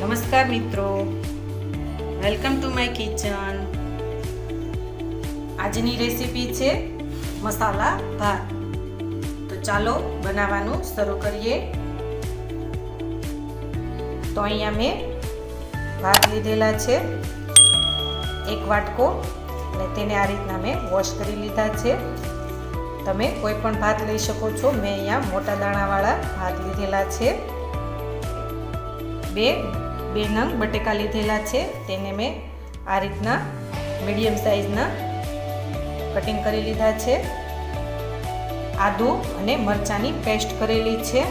નમસ્કાર મિત્રો. Welcome to my kitchen આજની રેસીપી છે મસાલા ભાત. તો ચાલો બનાવવાનું શરૂ કરીએ. તો અહીંયા મેં ભાત લીધેલા છે. એક વાટકો અને તેને આ રીતના મેં વોશ કરી લીધા છે. તમે કોઈ પણ ભાત લઈ શકો છો. મેં અહીંયા મોટા દાણાવાળા ભાત લીધેલા છે. બે બે નંગ બટેકા લીધેલા છે. તેને મેં આ રીતના મીડિયમ સાઇઝના કટિંગ કરી લીધા છે. આદુ અને મરચાંની પેસ્ટ કરેલી છે.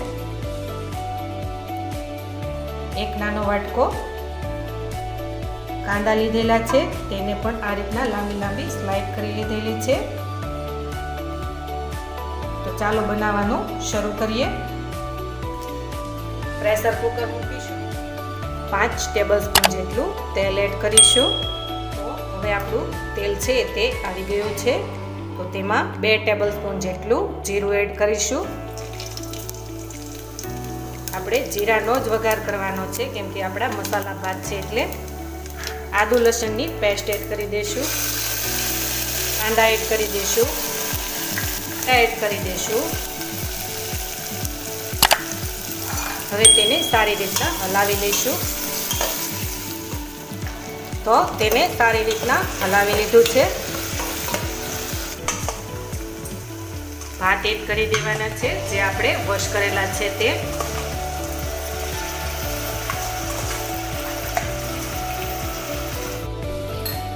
એક નાનો વાટકો કાંદા લીધેલા છે. તેને પણ આ રીતના લાંબી લાંબી સ્લાઇડ કરી લીધેલી છે. તો ચાલો બનાવવાનું શરૂ કરીએ. પ્રેશર કુકર મૂકીશું. પાંચ ટેબલ સ્પૂન જેટલું તેલ એડ કરીશું. હવે આપણું તેલ છે તે આવી ગયું છે. તો તેમાં બે ટેબલ સ્પૂન જેટલું જીરું એડ કરીશું. આપણે જીરાનો જ વઘાર કરવાનો છે, કેમ કે આપણા મસાલા ભાત છે એટલે આદુ લસણની પેસ્ટ એડ કરી દઈશું. કાંદા એડ કરી દઈશું. એડ કરી દઈશું. હવે તેને સારી રીતના હલાવી લઈશું. તો તેને સારી રીતના હલાવી લીધું છે. ભાત એડ કરી દેવાના છે, જે આપણે વોશ કરેલા છે તે.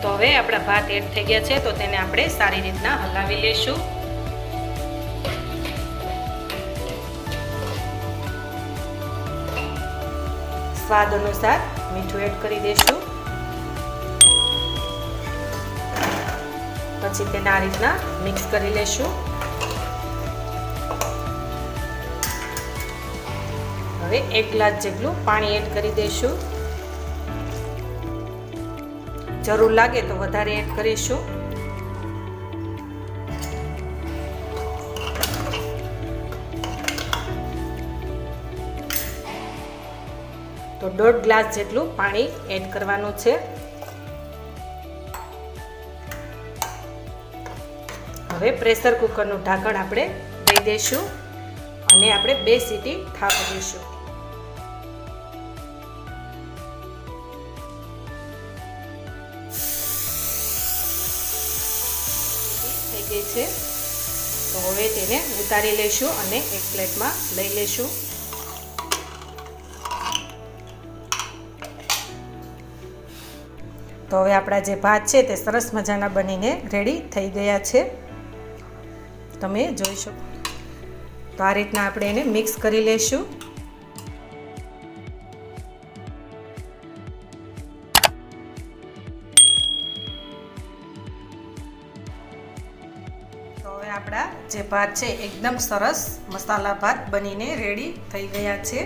તો હવે આપણા ભાત એડ થઈ ગયા છે, તો તેને આપણે સારી રીતના હલાવી લઈશું. સ્વાદ અનુસાર મીઠું એડ કરી દઈશું. પછી તેને આ રીતના મિક્સ કરી લેશું. હવે એક ગ્લાસ જેટલું પાણી એડ કરી દઈશું. જરૂર લાગે તો વધારે એડ કરીશું. તો દોઢ ગ્લાસ જેટલું પાણી એડ કરવાનું છે. હવે પ્રેશર કુકરનું ઢાંકણ આપણે દઈ દઈશું અને આપણે બે સીટી થાપી દઈશું. થઈ ગઈ છે. તો હવે તેને ઉતારી લઈશું અને એક પ્લેટમાં લઈ લઈશું. તો હવે આપણા જે ભાત છે તે સરસ મજાના બનીને રેડી થઈ ગયા છે. તમે જોઈ શકો. તો આ રીતના આપણે એને મિક્સ કરી લઈશું તો હવે આપણા જે ભાત છે, એકદમ સરસ મસાલા ભાત બનીને રેડી થઈ ગયા છે.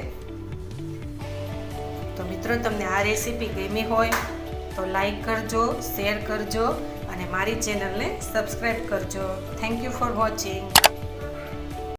તો મિત્રો, તમને આ રેસીપી ગમી હોય તો લાઈક કરજો શેર કરજો. અને મારી ચેનલને સબસ્ક્રાઈબ કરજો. Thank you for watching